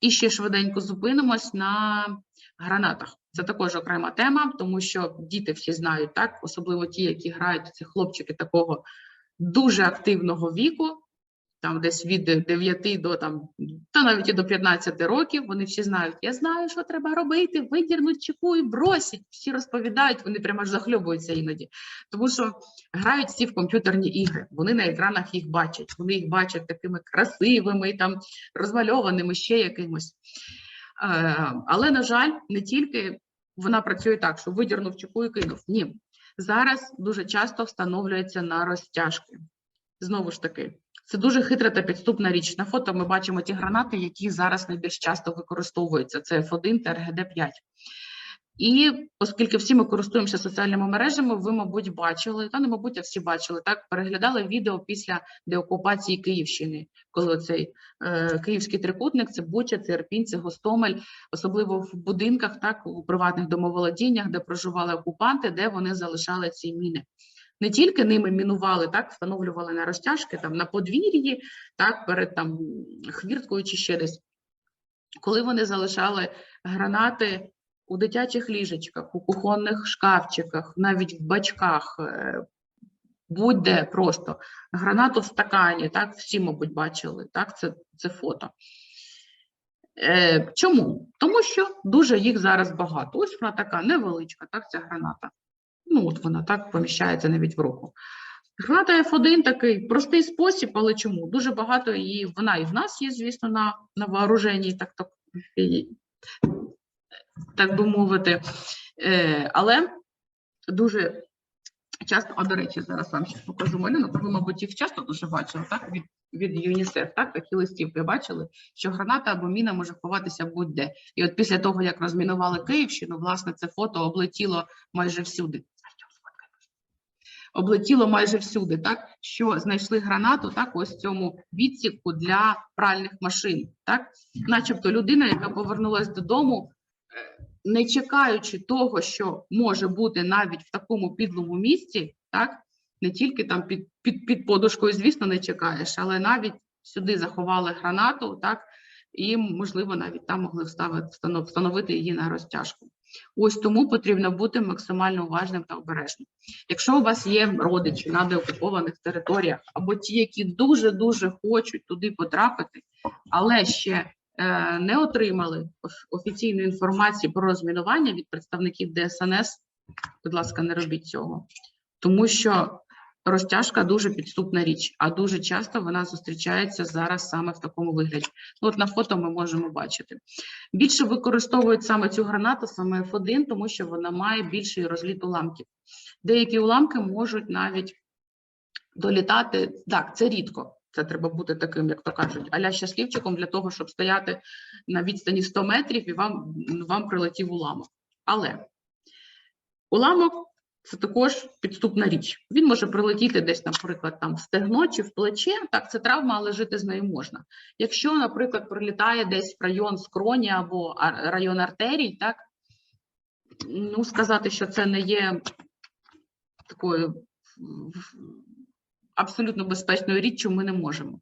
І ще швиденько зупинимось на гранатах. Це також окрема тема, тому що діти всі знають, так, особливо ті, які грають, ці хлопчики такого дуже активного віку, там десь від 9 до там, та навіть і до 15 років, вони всі знають, я знаю, що треба робити, видірнуть чеку і бросить. Всі розповідають, вони прямо аж захльобуються іноді. Тому що грають всі в комп'ютерні ігри, вони на екранах їх бачать, вони їх бачать такими красивими, там розмальованими ще якимось. Е, Але, на жаль, не тільки вона працює так, що видірнув чеку і кинув. Ні. Зараз дуже часто встановлюється на розтяжки. Знову ж таки, це дуже хитра та підступна річ. На фото ми бачимо ті гранати, які зараз найбільш часто використовуються. Це F1 та РГД-5. І оскільки всі ми користуємося соціальними мережами, ви, мабуть, бачили, та не мабуть, а всі бачили, так, переглядали відео після деокупації Київщини, коли цей е, київський трикутник, це Буча, це Ірпінь, це Гостомель, особливо в будинках, так, у приватних домоволодіннях, де проживали окупанти, де вони залишали ці міни. Не тільки ними мінували, так, встановлювали на розтяжки, там, на подвір'ї, так, перед там, хвірткою чи ще десь. Коли вони залишали гранати у дитячих ліжечках, у кухонних шкафчиках, навіть в бачках, е, будь-де просто. Гранату в стакані, так, всі, мабуть, бачили, так, це, це фото. Е, чому? Тому що дуже їх зараз багато. Ось вона така невеличка, так, ця граната. Ну, от вона так поміщається навіть в руку. Граната F1 такий простий спосіб, але чому? Дуже багато її, вона і в нас є, звісно, на, на вооруженні, так, так, так би мовити. Е, але дуже часто, а до речі, зараз вам ще покажу малюнок, ви, мабуть, їх часто дуже бачили, так? Від, від ЮНІСЕФ, так? Такі листівки бачили, що граната або міна може ховатися будь-де. І от після того, як розмінували Київщину, власне, це фото облетіло майже всюди. Облетіло майже всюди, так? Що знайшли гранату, так ось в цьому відсіку для пральних машин, так, начебто людина, яка повернулася додому, е, не чекаючи того, що може бути навіть в такому підлому місці, так? Не тільки там під, під, під подушкою, звісно, не чекаєш, але навіть сюди заховали гранату, так, і можливо навіть там могли вставити встановити її на розтяжку. Ось тому потрібно бути максимально уважним та обережним. Якщо у вас є родичі на деокупованих територіях, або ті, які дуже-дуже хочуть туди потрапити, але ще е, не отримали офіційної інформації про розмінування від представників ДСНС, будь ласка, не робіть цього. Тому що розтяжка дуже підступна річ, а дуже часто вона зустрічається зараз саме в такому вигляді. Ну, от на фото ми можемо бачити. Більше використовують саме цю гранату, саме F1, тому що вона має більший розліт уламків. Деякі уламки можуть навіть долітати. Так, це рідко. Це треба бути таким, як то кажуть, аля щасливчиком для того, щоб стояти на відстані 100 метрів і вам, вам прилетів уламок. Але уламок це також підступна річ. Він може прилетіти десь, наприклад, там в стегно чи в плече. Так, це травма, але жити з нею можна. Якщо, наприклад, прилітає десь в район скроні або район артерій, так ну сказати, що це не є такою абсолютно безпечною річчю, ми не можемо.